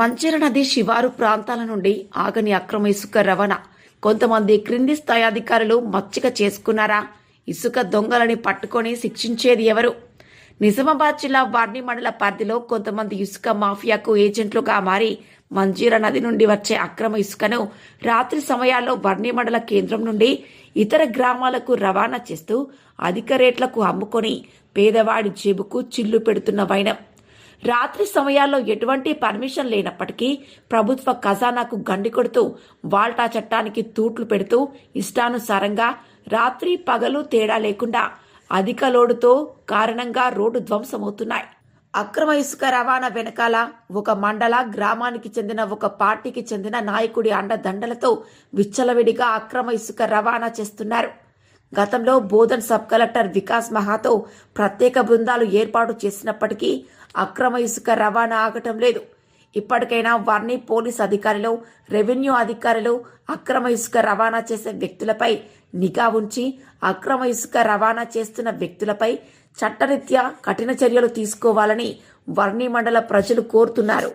మంచిర నది శివారు ప్రాంతాల నుండి ఆగని అక్రమ ఇసుక రవాణా. కొంతమంది క్రింది స్థాయి అధికారులు మచ్చిక చేసుకున్నారా? ఇసుక దొంగలని పట్టుకొని శిక్షించేది ఎవరు? నిజామాబాద్ జిల్లా వార్ని మండల పరిధిలో కొంతమంది ఇసుక మాఫియాకు ఏజెంట్లుగా మారి మంజీర నది నుండి వచ్చే అక్రమ ఇసుకను రాత్రి సమయాల్లో వర్ణి మండల కేంద్రం నుండి ఇతర గ్రామాలకు రవాణా చేస్తూ అధిక రేట్లకు అమ్ముకొని పేదవాడి జేబుకు చిల్లు పెడుతున్న వైనం. రాత్రి సమయాల్లో ఎటువంటి పర్మిషన్ లేనప్పటికీ ప్రభుత్వ ఖజానాకు గండి కొడుతూ వాల్టా చట్టానికి తూట్లు పెడుతూ ఇష్టానుసారంగా రాత్రి పగలు తేడా లేకుండా అధిక లోడుతో కారణంగా రోడ్డు ధ్వంసమవుతున్నాయి. అక్రమ ఇసుక రవాణా వెనకాల ఒక మండల గ్రామానికి చెందిన ఒక పార్టీకి చెందిన నాయకుడి అండదండలతో విచ్చలవిడిగా అక్రమ ఇసుక రవాణా చేస్తున్నారు. గతంలో బోధన్ సబ్ కలెక్టర్ వికాస్ మహాతో ప్రత్యేక బృందాలు ఏర్పాటు చేసినప్పటికీ అక్రమ ఇసుక రవాణా ఆగటం లేదు. ఇప్పటికైనా వారిని పోలీస్ అధికారులు రెవెన్యూ అధికారులు అక్రమ ఇసుక రవాణా చేసే వ్యక్తులపై నిఘా ఉంచి అక్రమ ఇసుక రవాణా చేస్తున్న వ్యక్తులపై చట్టరీత్యా కఠిన చర్యలు తీసుకోవాలని వర్ణి మండల ప్రజలు కోరుతున్నారు.